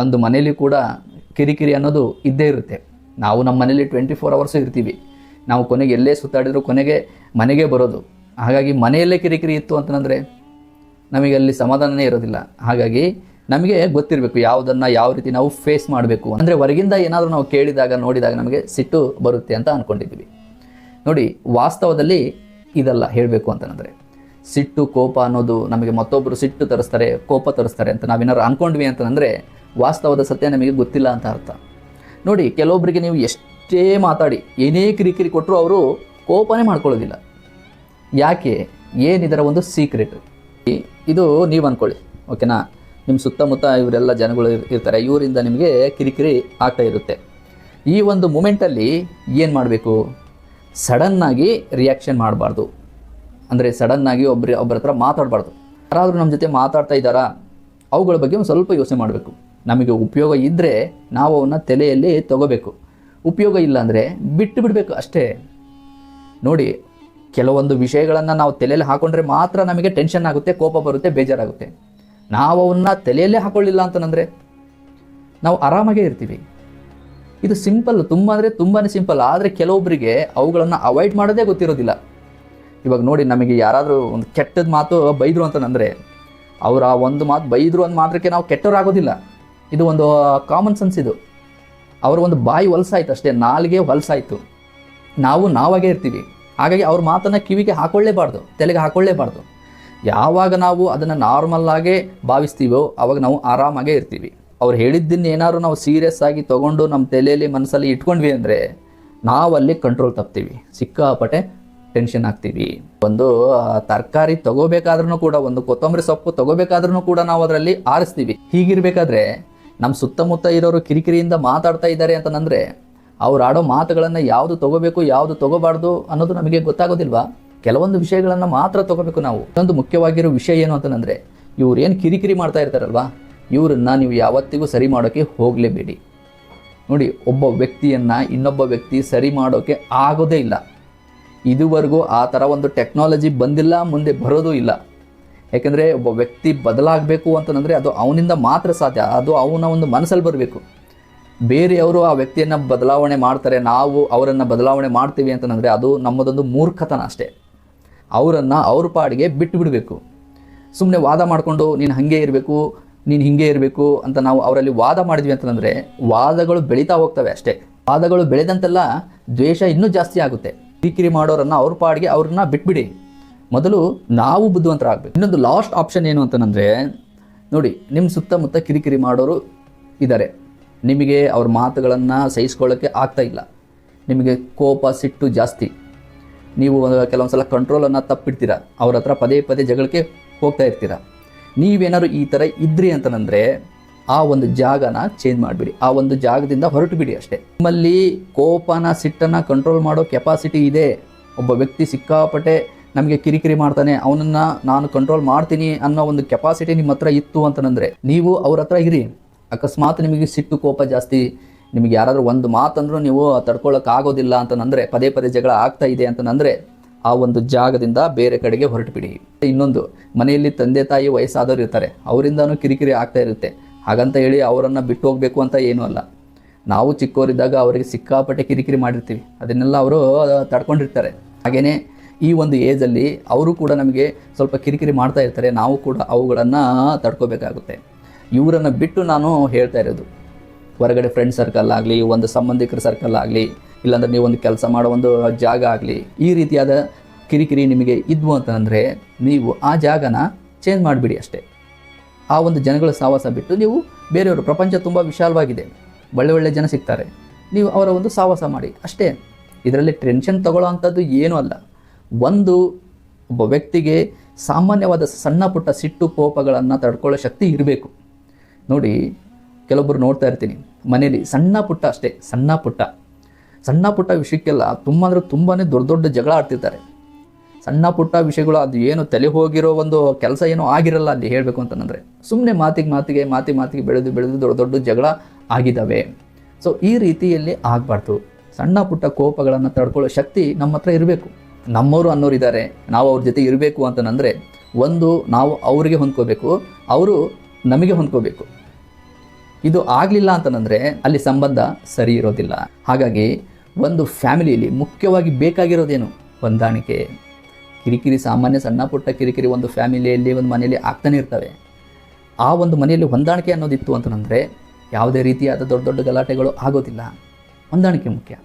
ಒಂದು ಮನೇಲಿ ಕೂಡ ಕಿರಿಕಿರಿ ಅನ್ನೋದು ಇದ್ದೇ ಇರುತ್ತೆ. ನಾವು ನಮ್ಮ ಮನೇಲಿ ಟ್ವೆಂಟಿ ಫೋರ್ ಅವರ್ಸು ಇರ್ತೀವಿ. ನಾವು ಕೊನೆಗೆ ಎಲ್ಲೇ ಸುತ್ತಾಡಿದರೂ ಕೊನೆಗೆ ಮನೆಗೆ ಬರೋದು. ಹಾಗಾಗಿ ಮನೆಯಲ್ಲೇ ಕಿರಿಕಿರಿ ಇತ್ತು ಅಂತಂದರೆ ನಮಗೆ ಅಲ್ಲಿ ಸಮಾಧಾನನೇ ಇರೋದಿಲ್ಲ. ಹಾಗಾಗಿ ನಮಗೆ ಗೊತ್ತಿರಬೇಕು ಯಾವುದನ್ನು ಯಾವ ರೀತಿ ನಾವು ಫೇಸ್ ಮಾಡಬೇಕು ಅಂದರೆ ಹೊರಗಿಂದ ಏನಾದರೂ ನಾವು ಕೇಳಿದಾಗ, ನೋಡಿದಾಗ ನಮಗೆ ಸಿಟ್ಟು ಬರುತ್ತೆ ಅಂತ ಅಂದ್ಕೊಂಡಿದ್ವಿ ನೋಡಿ, ವಾಸ್ತವದಲ್ಲಿ ಇದಲ್ಲ ಹೇಳಬೇಕು ಅಂತಂದರೆ ಸಿಟ್ಟು, ಕೋಪ ಅನ್ನೋದು ನಮಗೆ ಮತ್ತೊಬ್ಬರು ಸಿಟ್ಟು ತರಿಸ್ತಾರೆ, ಕೋಪ ತರಿಸ್ತಾರೆ ಅಂತ ನಾವೇನಾದ್ರು ಅಂದ್ಕೊಂಡ್ವಿ ಅಂತಂದರೆ ವಾಸ್ತವದ ಸತ್ಯ ನಮಗೆ ಗೊತ್ತಿಲ್ಲ ಅಂತ ಅರ್ಥ. ನೋಡಿ ಕೆಲವೊಬ್ಬರಿಗೆ ನೀವು ಎಷ್ಟೇ ಮಾತಾಡಿ, ಏನೇ ಕಿರಿಕಿರಿ ಕೊಟ್ಟರು ಅವರು ಕೋಪನೇ ಮಾಡ್ಕೊಳ್ಳೋದಿಲ್ಲ. ಯಾಕೆ? ಏನಿದರ ಒಂದು ಸೀಕ್ರೆಟ್. ಇದು ನೀವು ಅಂದ್ಕೊಳ್ಳಿ ಓಕೆನಾ? ನಿಮ್ಮ ಸುತ್ತಮುತ್ತ ಇವರೆಲ್ಲ ಜನಗಳು ಇರ್ತಾರೆ, ಇವರಿಂದ ನಿಮಗೆ ಕಿರಿಕಿರಿ ಆಗ್ತಾ ಇರುತ್ತೆ. ಈ ಒಂದು ಮೂಮೆಂಟಲ್ಲಿ ಏನು ಮಾಡಬೇಕು? ಸಡನ್ನಾಗಿ ರಿಯಾಕ್ಷನ್ ಮಾಡಬಾರ್ದು. ಅಂದರೆ ಸಡನ್ನಾಗಿ ಒಬ್ಬರು ಒಬ್ಬರ ಹತ್ರ ಮಾತಾಡಬಾರ್ದು. ಯಾರಾದರೂ ನಮ್ಮ ಜೊತೆ ಮಾತಾಡ್ತಾ ಇದ್ದಾರಾ? ಅವುಗಳ ಬಗ್ಗೆ ಒಂದು ಸ್ವಲ್ಪ ಯೋಚನೆ ಮಾಡಬೇಕು. ನಮಗೆ ಉಪಯೋಗ ಇದ್ದರೆ ನಾವು ಅವನ್ನ ತಲೆಯಲ್ಲಿ ತಗೋಬೇಕು. ಉಪಯೋಗ ಇಲ್ಲ ಅಂದರೆ ಬಿಟ್ಟು ಬಿಡಬೇಕು ಅಷ್ಟೇ. ನೋಡಿ, ಕೆಲವೊಂದು ವಿಷಯಗಳನ್ನು ನಾವು ತಲೆಯಲ್ಲಿ ಹಾಕೊಂಡ್ರೆ ಮಾತ್ರ ನಮಗೆ ಟೆನ್ಷನ್ ಆಗುತ್ತೆ, ಕೋಪ ಬರುತ್ತೆ, ಬೇಜಾರಾಗುತ್ತೆ. ನಾವು ಅವನ್ನ ತಲೆಯಲ್ಲೇ ಹಾಕ್ಕೊಳ್ಳಿಲ್ಲ ಅಂತಂದರೆ ನಾವು ಆರಾಮಾಗೇ ಇರ್ತೀವಿ. ಇದು ಸಿಂಪಲ್ ತುಂಬ ಅಂದರೆ ತುಂಬಾ ಸಿಂಪಲ್ ಆದರೆ ಕೆಲವೊಬ್ಬರಿಗೆ ಅವುಗಳನ್ನು ಅವಾಯ್ಡ್ ಮಾಡೋದೇ ಗೊತ್ತಿರೋದಿಲ್ಲ. ಇವಾಗ ನೋಡಿ, ನಮಗೆ ಯಾರಾದರೂ ಒಂದು ಕೆಟ್ಟದ ಮಾತು ಬೈದರು ಅಂತಂದರೆ, ಅವ್ರು ಆ ಒಂದು ಮಾತು ಬೈದರು ಅಂದ ಮಾತ್ರಕ್ಕೆ ನಾವು ಕೆಟ್ಟವರಾಗೋದಿಲ್ಲ. ಇದು ಒಂದು ಕಾಮನ್ ಸೆನ್ಸ್ ಇದು. ಅವರ ಒಂದು ಬಾಯಿ ಹೊಲಸಾಯ್ತು ಅಷ್ಟೇ, ನಾಲಿಗೆ ಹೊಲಸಾಯ್ತು. ನಾವು ನಾವಾಗೇ ಇರ್ತೀವಿ. ಹಾಗಾಗಿ ಅವ್ರ ಮಾತನ್ನು ಕಿವಿಗೆ ಹಾಕೊಳ್ಳೇಬಾರ್ದು, ತಲೆಗೆ ಹಾಕೊಳ್ಳೇಬಾರ್ದು. ಯಾವಾಗ ನಾವು ಅದನ್ನು ನಾರ್ಮಲ್ಲಾಗೇ ಭಾವಿಸ್ತೀವೋ, ಅವಾಗ ನಾವು ಆರಾಮಾಗೇ ಇರ್ತೀವಿ. ಅವ್ರು ಹೇಳಿದ್ದನ್ನು ಏನಾದ್ರು ನಾವು ಸೀರಿಯಸ್ ಆಗಿ ತೊಗೊಂಡು ನಮ್ಮ ತಲೆಯಲ್ಲಿ ಮನಸ್ಸಲ್ಲಿ ಇಟ್ಕೊಂಡ್ವಿ ಅಂದರೆ, ನಾವಲ್ಲಿ ಕಂಟ್ರೋಲ್ ತಪ್ತೀವಿ. ಸಿಕ್ಕಾಪಟ್ಟೆ ಟೆನ್ಷನ್ ಆಗ್ತೀವಿ. ಒಂದು ತರಕಾರಿ ತಗೋಬೇಕಾದ್ರೂ ಕೂಡ, ಒಂದು ಕೊತ್ತಂಬರಿ ಸೊಪ್ಪು ತಗೋಬೇಕಾದ್ರೂ ಕೂಡ ನಾವು ಅದರಲ್ಲಿ ಆರಿಸ್ತೀವಿ. ಹೀಗಿರ್ಬೇಕಾದ್ರೆ ನಮ್ಮ ಸುತ್ತಮುತ್ತ ಇರೋರು ಕಿರಿಕಿರಿಯಿಂದ ಮಾತಾಡ್ತಾ ಇದ್ದಾರೆ ಅಂತಂದರೆ ಅವ್ರು ಆಡೋ ಮಾತುಗಳನ್ನು ಯಾವುದು ತಗೋಬೇಕು, ಯಾವುದು ತಗೋಬಾರ್ದು ಅನ್ನೋದು ನಮಗೆ ಗೊತ್ತಾಗೋದಿಲ್ವಾ? ಕೆಲವೊಂದು ವಿಷಯಗಳನ್ನು ಮಾತ್ರ ತಗೋಬೇಕು ನಾವು. ಇನ್ನೊಂದು ಮುಖ್ಯವಾಗಿರೋ ವಿಷಯ ಏನು ಅಂತಂದರೆ ಇವ್ರು ಏನು ಕಿರಿಕಿರಿ ಮಾಡ್ತಾ ಇರ್ತಾರಲ್ವಾ? ಇವರನ್ನು ನೀವು ಯಾವತ್ತಿಗೂ ಸರಿ ಮಾಡೋಕ್ಕೆ ಹೋಗಲೇಬೇಡಿ. ನೋಡಿ, ಒಬ್ಬ ವ್ಯಕ್ತಿಯನ್ನು ಇನ್ನೊಬ್ಬ ವ್ಯಕ್ತಿ ಸರಿ ಮಾಡೋಕ್ಕೆ ಆಗೋದೇ ಇಲ್ಲ. ಇದುವರೆಗೂ ಆ ಥರ ಒಂದು ಟೆಕ್ನಾಲಜಿ ಬಂದಿಲ್ಲ, ಮುಂದೆ ಬರೋದೂ ಇಲ್ಲ. ಯಾಕೆಂದರೆ ಒಬ್ಬ ವ್ಯಕ್ತಿ ಬದಲಾಗಬೇಕು ಅಂತಂದರೆ ಅದು ಅವನಿಂದ ಮಾತ್ರ ಸಾಧ್ಯ. ಅದು ಅವನ ಒಂದು ಮನಸ್ಸಲ್ಲಿ ಬರಬೇಕು. ಬೇರೆಯವರು ಆ ವ್ಯಕ್ತಿಯನ್ನು ಬದಲಾವಣೆ ಮಾಡ್ತಾರೆ, ನಾವು ಅವರನ್ನು ಬದಲಾವಣೆ ಮಾಡ್ತೀವಿ ಅಂತಂದರೆ ಅದು ನಮ್ಮದೊಂದು ಮೂರ್ಖತನ ಅಷ್ಟೇ. ಅವರನ್ನು ಅವ್ರ ಪಾಡಿಗೆ ಬಿಟ್ಟು ಬಿಡಬೇಕು. ಸುಮ್ಮನೆ ವಾದ ಮಾಡಿಕೊಂಡು, ನೀನು ಹಾಗೆ ಇರಬೇಕು, ನೀನು ಹೀಗೆ ಇರಬೇಕು ಅಂತ ನಾವು ಅವರಲ್ಲಿ ವಾದ ಮಾಡಿದ್ವಿ ಅಂತಂದರೆ ವಾದಗಳು ಬೆಳೀತಾ ಹೋಗ್ತವೆ ಅಷ್ಟೇ. ವಾದಗಳು ಬೆಳೆದಂತೆಲ್ಲ ದ್ವೇಷ ಇನ್ನೂ ಜಾಸ್ತಿ ಆಗುತ್ತೆ. ಕಿರಿಕಿರಿ ಮಾಡೋರನ್ನು ಅವ್ರ ಪಾಡಿಗೆ ಅವ್ರನ್ನ ಬಿಟ್ಬಿಡಿ. ಮೊದಲು ನಾವು ಬುದ್ಧಿವಂತರಾಗಬೇಕು. ಇನ್ನೊಂದು ಲಾಸ್ಟ್ ಆಪ್ಷನ್ ಏನು ಅಂತಂದರೆ, ನೋಡಿ ನಿಮ್ಮ ಸುತ್ತಮುತ್ತ ಕಿರಿಕಿರಿ ಮಾಡೋರು ಇದ್ದಾರೆ ನಿಮಗೆ ಅವ್ರ ಮಾತುಗಳನ್ನು ಸಹಿಸ್ಕೊಳ್ಳೋಕ್ಕೆ ಆಗ್ತಾ ಇಲ್ಲ. ನಿಮಗೆ ಕೋಪ, ಸಿಟ್ಟು ಜಾಸ್ತಿ. ನೀವು ಕೆಲವೊಂದು ಸಲ ಕಂಟ್ರೋಲನ್ನು ತಪ್ಪಿಡ್ತೀರ. ಅವ್ರ ಹತ್ರ ಪದೇ ಪದೇ ಜಗಳಕ್ಕೆ ಹೋಗ್ತಾ ಇರ್ತೀರ. ನೀವೇನಾದ್ರು ಈ ಥರ ಇದ್ರಿ ಅಂತಂದರೆ, ಆ ಒಂದು ಜಾಗನ ಚೇಂಜ್ ಮಾಡಿಬಿಡಿ. ಆ ಒಂದು ಜಾಗದಿಂದ ಹೊರಟು ಬಿಡಿ ಅಷ್ಟೇ. ನಿಮ್ಮಲ್ಲಿ ಕೋಪನ, ಸಿಟ್ಟನ್ನು ಕಂಟ್ರೋಲ್ ಮಾಡೋ ಕೆಪಾಸಿಟಿ ಇದೆ. ಒಬ್ಬ ವ್ಯಕ್ತಿ ಸಿಕ್ಕಾಪಟ್ಟೆ ನಮಗೆ ಕಿರಿಕಿರಿ ಮಾಡ್ತಾನೆ, ಅವನನ್ನ ನಾನು ಕಂಟ್ರೋಲ್ ಮಾಡ್ತೀನಿ ಅನ್ನೋ ಒಂದು ಕೆಪಾಸಿಟಿ ನಿಮ್ಮ ಹತ್ರ ಇತ್ತು ಅಂತಂದರೆ ನೀವು ಅವ್ರ ಹತ್ರ ಇರಿ. ಅಕಸ್ಮಾತ್ ನಿಮಗೆ ಸಿಟ್ಟು ಕೋಪ ಜಾಸ್ತಿ, ನಿಮಗೆ ಯಾರಾದರೂ ಒಂದು ಮಾತಂದ್ರೂ ನೀವು ತಡ್ಕೊಳ್ಳೋಕ್ಕಾಗೋದಿಲ್ಲ ಅಂತಂದರೆ, ಪದೇ ಪದೇ ಜಗಳ ಆಗ್ತಾ ಇದೆ ಅಂತಂದರೆ ಆ ಒಂದು ಜಾಗದಿಂದ ಬೇರೆ ಕಡೆಗೆ ಹೊರಟುಬಿಡಿ. ಇನ್ನೊಂದು, ಮನೆಯಲ್ಲಿ ತಂದೆ ತಾಯಿ ವಯಸ್ಸಾದವರು ಇರ್ತಾರೆ, ಅವರಿಂದನೂ ಕಿರಿಕಿರಿ ಆಗ್ತಾ ಇರುತ್ತೆ. ಹಾಗಂತ ಹೇಳಿ ಅವರನ್ನು ಬಿಟ್ಟು ಹೋಗಬೇಕು ಅಂತ ಏನೂ ಅಲ್ಲ. ನಾವು ಚಿಕ್ಕವರಿದ್ದಾಗ ಅವರಿಗೆ ಸಿಕ್ಕಾಪಟ್ಟೆ ಕಿರಿಕಿರಿ ಮಾಡಿರ್ತೀವಿ. ಅದನ್ನೆಲ್ಲ ಅವರು ತಡ್ಕೊಂಡಿರ್ತಾರೆ. ಹಾಗೆಯೇ ಈ ಒಂದು ಏಜಲ್ಲಿ ಅವರು ಕೂಡ ನಮಗೆ ಸ್ವಲ್ಪ ಕಿರಿಕಿರಿ ಮಾಡ್ತಾ ಇರ್ತಾರೆ. ನಾವು ಕೂಡ ಅವುಗಳನ್ನು ತಡ್ಕೋಬೇಕಾಗುತ್ತೆ. ಇವರನ್ನು ಬಿಟ್ಟು ನಾನು ಹೇಳ್ತಾ ಇರೋದು. ಹೊರಗಡೆ ಫ್ರೆಂಡ್ ಸರ್ಕಲ್ ಆಗಲಿ, ಒಂದು ಸಂಬಂಧಿಕರ ಸರ್ಕಲ್ ಆಗಲಿ, ಇಲ್ಲಾಂದ್ರೆ ನೀವು ಒಂದು ಕೆಲಸ ಮಾಡೋ ಒಂದು ಜಾಗ ಆಗಲಿ, ಈ ರೀತಿಯಾದ ಕಿರಿಕಿರಿ ನಿಮಗೆ ಇದ್ವು ಅಂತಂದರೆ ನೀವು ಆ ಜಾಗನ ಚೇಂಜ್ ಮಾಡಿಬಿಡಿ ಅಷ್ಟೇ. ಆ ಒಂದು ಜನಗಳ ಸಾವಾಸ ಬಿಟ್ಟು ನೀವು ಬೇರೆಯವರು, ಪ್ರಪಂಚ ತುಂಬ ವಿಶಾಲವಾಗಿದೆ. ಒಳ್ಳೆ ಒಳ್ಳೆ ಜನ ಸಿಗ್ತಾರೆ. ನೀವು ಅವರ ಒಂದು ಸಾವಾಸ ಮಾಡಿ. ಅಷ್ಟೇ. ಇದರಲ್ಲಿ ಟೆನ್ಷನ್ ತಗೊಳ್ಳೋ ಅಂಥದ್ದು ಏನೂ ಅಲ್ಲ. ಒಂದು ಒಬ್ಬ ವ್ಯಕ್ತಿಗೆ ಸಾಮಾನ್ಯವಾದ ಸಣ್ಣ ಪುಟ್ಟ ಸಿಟ್ಟು ಕೋಪಗಳನ್ನು ತಡ್ಕೊಳ್ಳೋ ಶಕ್ತಿ ಇರಬೇಕು. ನೋಡಿ ಕೆಲವೊಬ್ಬರು ನೋಡ್ತಾ ಇರ್ತೀನಿ ಮನೇಲಿ ಸಣ್ಣ ಪುಟ್ಟ ಅಷ್ಟೇ, ಸಣ್ಣ ಪುಟ್ಟ. ಸಣ್ಣ ಪುಟ್ಟ ವಿಷಯಕ್ಕೆಲ್ಲ ತುಂಬ ಅಂದರೆ ತುಂಬಾ ದೊಡ್ಡ ದೊಡ್ಡ ಜಗಳ ಆಡ್ತಿರ್ತಾರೆ. ಸಣ್ಣ ಪುಟ್ಟ ವಿಷಯಗಳು ಅದು ಏನು ತಲೆ ಹೋಗಿರೋ ಒಂದು ಕೆಲಸ ಏನೋ ಆಗಿರಲ್ಲ ಅಲ್ಲಿ ಹೇಳಬೇಕು ಅಂತಂದರೆ ಸುಮ್ಮನೆ ಮಾತಿಗೆ ಮಾತಿಗೆ ಮಾತಿ ಮಾತಿಗೆ ಬೆಳೆದು ಬೆಳೆದು ದೊಡ್ಡ ದೊಡ್ಡ ಜಗಳ ಆಗಿದ್ದಾವೆ. ಸೊ ಈ ರೀತಿಯಲ್ಲಿ ಆಗಬಾರ್ದು. ಸಣ್ಣ ಪುಟ್ಟ ಕೋಪಗಳನ್ನು ತಡ್ಕೊಳ್ಳೋ ಶಕ್ತಿ ನಮ್ಮ ಹತ್ರ ಇರಬೇಕು. ನಮ್ಮವರು ಅನ್ನೋರು ಇದ್ದಾರೆ ನಾವು ಅವ್ರ ಜೊತೆ ಇರಬೇಕು ಅಂತಂದರೆ ಒಂದು ನಾವು ಅವರಿಗೆ ಹೊಂದ್ಕೋಬೇಕು, ಅವರು ನಮಗೆ ಹೊಂದ್ಕೋಬೇಕು. ಇದು ಆಗಲಿಲ್ಲ ಅಂತಂದರೆ ಅಲ್ಲಿ ಸಂಬಂಧ ಸರಿ ಇರೋದಿಲ್ಲ. ಹಾಗಾಗಿ ಒಂದು ಫ್ಯಾಮಿಲಿಯಲ್ಲಿ ಮುಖ್ಯವಾಗಿ ಬೇಕಾಗಿರೋದೇನು? ಹೊಂದಾಣಿಕೆ. ಕಿರಿಕಿರಿ ಸಾಮಾನ್ಯ ಸಣ್ಣ ಪುಟ್ಟ ಕಿರಿಕಿರಿ ಒಂದು ಫ್ಯಾಮಿಲಿಯಲ್ಲಿ, ಒಂದು ಮನೆಯಲ್ಲಿ ಆಗ್ತಾನೆ ಇರ್ತವೆ. ಆ ಒಂದು ಮನೆಯಲ್ಲಿ ಹೊಂದಾಣಿಕೆ ಅನ್ನೋದಿತ್ತು ಅಂತಂದರೆ ಯಾವುದೇ ರೀತಿಯಾದ ದೊಡ್ಡ ದೊಡ್ಡ ಗಲಾಟೆಗಳು ಆಗೋದಿಲ್ಲ. ಹೊಂದಾಣಿಕೆ ಮುಖ್ಯ.